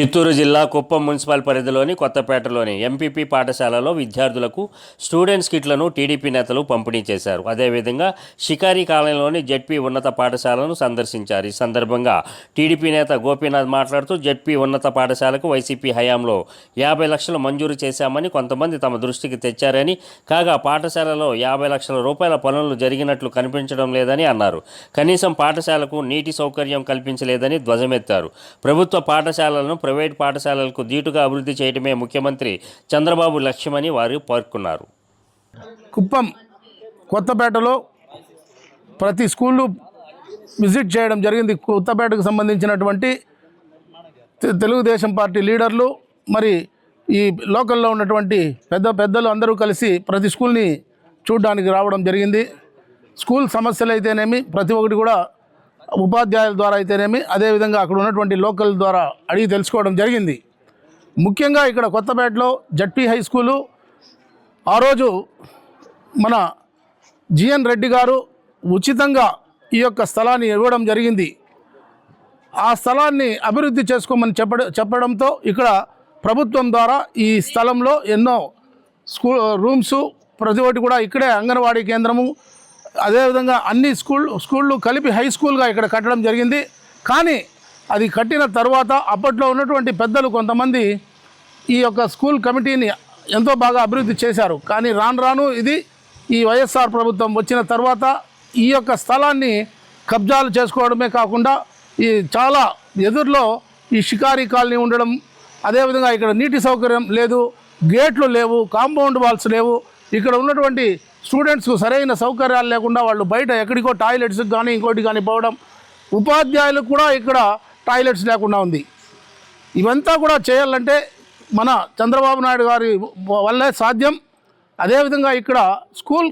చిత్తూరు జిల్లా కుప్పం మున్సిపల్ పరిధిలోని కొత్తపేటలోని ఎంపీపీ పాఠశాలలో విద్యార్థులకు స్టూడెంట్స్ కిట్లను టీడీపీ నేతలు పంపిణీ చేశారు. అదేవిధంగా షికారి కాలనీలోని జెడ్పీ ఉన్నత పాఠశాలను సందర్శించారు. ఈ సందర్భంగా టీడీపీ నేత గోపీనాథ్ మాట్లాడుతూ జెడ్పీ ఉన్నత పాఠశాలకు వైసీపీ హయాంలో యాభై లక్షలు మంజూరు చేశామని కొంతమంది తమ దృష్టికి తెచ్చారని కాగా పాఠశాలలో యాభై లక్షల రూపాయల పనులు జరిగినట్లు కనిపించడం లేదని అన్నారు. కనీసం పాఠశాలకు నీటి సౌకర్యం కల్పించలేదని ధ్వజమెత్తారు. ప్రభుత్వ పాఠశాలలను ప్రైవేట్ పాఠశాలలకు ధీటుగా అభివృద్ధి చేయడమే ముఖ్యమంత్రి చంద్రబాబు లక్ష్యమని వారు పేర్కొన్నారు. కుప్పం కొత్తపేటలో ప్రతి స్కూళ్ళు విజిట్ చేయడం జరిగింది. కొత్తపేటకు సంబంధించినటువంటి తెలుగుదేశం పార్టీ లీడర్లు మరి ఈ లోకల్లో ఉన్నటువంటి పెద్ద పెద్దలు అందరూ కలిసి ప్రతి స్కూల్ని చూడడానికి రావడం జరిగింది. స్కూల్ సమస్యలు అయితేనేమి ప్రతి ఒక్కటి కూడా ఉపాధ్యాయుల ద్వారా అయితేనేమి అదేవిధంగా అక్కడ ఉన్నటువంటి లోకల్ ద్వారా అడిగి తెలుసుకోవడం జరిగింది. ముఖ్యంగా ఇక్కడ కొత్తపేటలో జడ్పీ హై స్కూలు ఆ రోజు మన జిఎన్ రెడ్డి గారు ఉచితంగా ఈ యొక్క స్థలాన్ని ఇవ్వడం జరిగింది. ఆ స్థలాన్ని అభివృద్ధి చేసుకోమని చెప్పడ చెప్పడంతో ఇక్కడ ప్రభుత్వం ద్వారా ఈ స్థలంలో ఎన్నో స్కూల్ రూమ్స్ ప్రతి ఒక్కటి కూడా ఇక్కడే అంగన్వాడీ కేంద్రము అదేవిధంగా అన్ని స్కూల్ స్కూళ్ళు కలిపి హై స్కూల్గా ఇక్కడ కట్టడం జరిగింది. కానీ అది కట్టిన తర్వాత అప్పట్లో ఉన్నటువంటి పెద్దలు కొంతమంది ఈ యొక్క స్కూల్ కమిటీని ఎంతో బాగా అభివృద్ధి చేశారు. కానీ రాను రాను ఇది ఈ వైఎస్ఆర్ ప్రభుత్వం వచ్చిన తర్వాత ఈ యొక్క స్థలాన్ని కబ్జాలు చేసుకోవడమే కాకుండా ఈ చాలా ఎదురులో ఈ షికారీ కాలనీ ఉండడం అదేవిధంగా ఇక్కడ నీటి సౌకర్యం లేదు గేట్లు లేవు కాంపౌండ్ వాల్స్ లేవు ఇక్కడ ఉన్నటువంటి స్టూడెంట్స్కు సరైన సౌకర్యాలు లేకుండా వాళ్ళు బయట ఎక్కడికో టాయిలెట్స్కి కానీ ఇంకోటి కానీ పోవడం ఉపాధ్యాయులకు కూడా ఇక్కడ టాయిలెట్స్ లేకుండా ఉంది. ఇవంతా కూడా చేయాలంటే మన చంద్రబాబు నాయుడు గారి వల్లే సాధ్యం. అదేవిధంగా ఇక్కడ స్కూల్